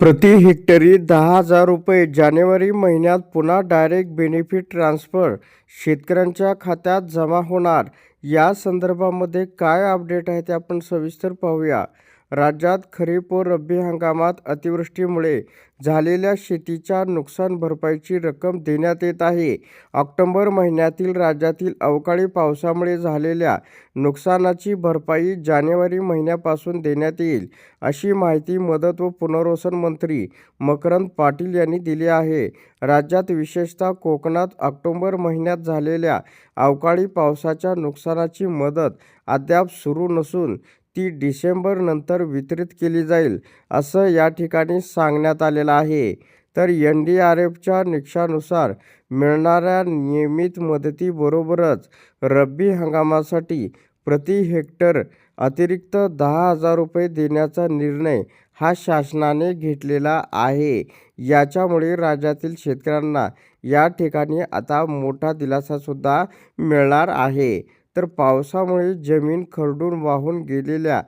प्रति हेक्टरी दहा हजार रुपये. जानेवारी महिन्यात पुन्हा डायरेक्ट बेनिफिट ट्रान्सफर शेतकऱ्यांच्या खात्यात जमा होणार. या संदर्भामध्ये काय अपडेट आहे ते आपण सविस्तर पाहूया. राज्यात खरीप व रब्बी हंगामात अतिवृष्टीमुळे झालेल्या शेतीच्या नुकसान भरपाईची रक्कम देण्यात येत आहे. ऑक्टोबर महिन्यातील राज्यातील अवकाळी पावसामुळे झालेल्या नुकसानाची भरपाई जानेवारी महिन्यापासून देण्यात येईल अशी माहिती मदत व पुनर्वसन मंत्री मकरंद पाटील यांनी दिली आहे. राज्यात विशेषतः कोकणात ऑक्टोबर महिन्यात झालेल्या अवकाळी पावसाच्या नुकसानाची मदत अद्याप सुरू नसून ती डिसेंबरनंतर वितरित केली जाईल असं या ठिकाणी सांगण्यात आलेलं आहे. तर एन डी आर एफच्या निकषानुसार मिळणाऱ्या नियमित मदतीबरोबरच रब्बी हंगामासाठी प्रति हेक्टर अतिरिक्त दहा हजार रुपये देण्याचा निर्णय हा शासनाने घेतलेला आहे. याच्यामुळे राज्यातील शेतकऱ्यांना या ठिकाणी आता मोठा दिलासासुद्धा मिळणार आहे. तर पावसामुळे जमीन खरडून वाहून गेलेल्या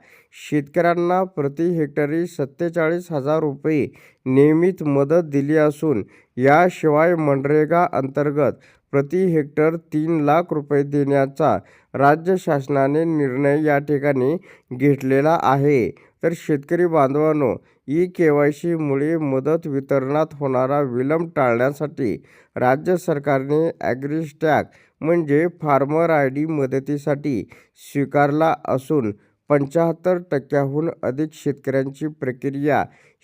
शेतकऱ्यांना प्रति हेक्टरी सत्तेचाळीस हजार रुपये नियमित मदत दिली असून याशिवाय मनरेगा अंतर्गत प्रति हेक्टर तीन लाख रुपये देण्याचा राज्य शासनाने निर्णय या ठिकाणी घेतलेला आहे. तर शेतकरी बांधवांनो ई के वाय सीमुळे मदत वितरणात होणारा विलंब टाळण्यासाठी राज्य सरकारने ॲग्रिस्टॅग म्हणजे फार्मर आय डी मदतीसाठी स्वीकारला असून पंच्याहत्तर टक्क्याहून अधिक शेतकऱ्यांची प्रक्रिया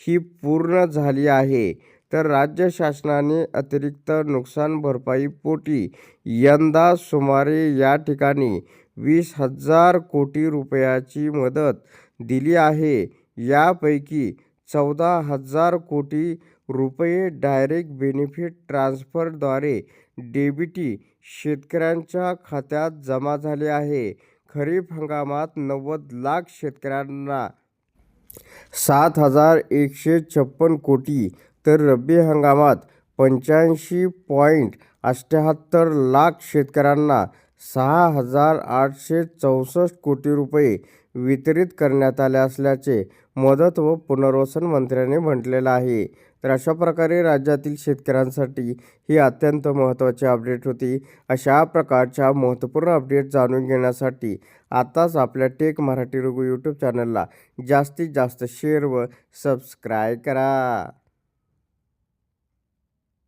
ही पूर्ण झाली आहे. तर राज्य शासनाने अतिरिक्त नुकसान भरपाईपोटी यंदा सुमारे या ठिकाणी वीस हजार कोटी रुपयाची मदत दिली आहे. यापैकी चौदा हजार कोटी रुपये डायरेक्ट बेनिफिट ट्रान्स्फरद्वारे डेबिटी शेतकऱ्यांच्या खात्यात जमा झाले आहे. खरीप हंगामात नव्वद लाख शेतकऱ्यांना सात हजार एकशे छप्पन कोटी तर रब्बी हंगामात पंच्याऐंशी पॉईंट अष्ट्याहत्तर लाख शेतकऱ्यांना सहा हजार आठशे चौसष्ट कोटी रुपये वितरित करण्यात आले असल्याचे मदत व पुनर्वसन मंत्र्यांनी म्हटलेलं आहे. तर अशा प्रकारे राज्यातील शेतकऱ्यांसाठी ही अत्यंत महत्त्वाची अपडेट होती. अशा प्रकारच्या महत्त्वपूर्ण अपडेट जाणून घेण्यासाठी आताच आपल्या टेक मराठी रघु यूट्यूब चॅनलला जास्तीत जास्त शेअर व सबस्क्राय करा.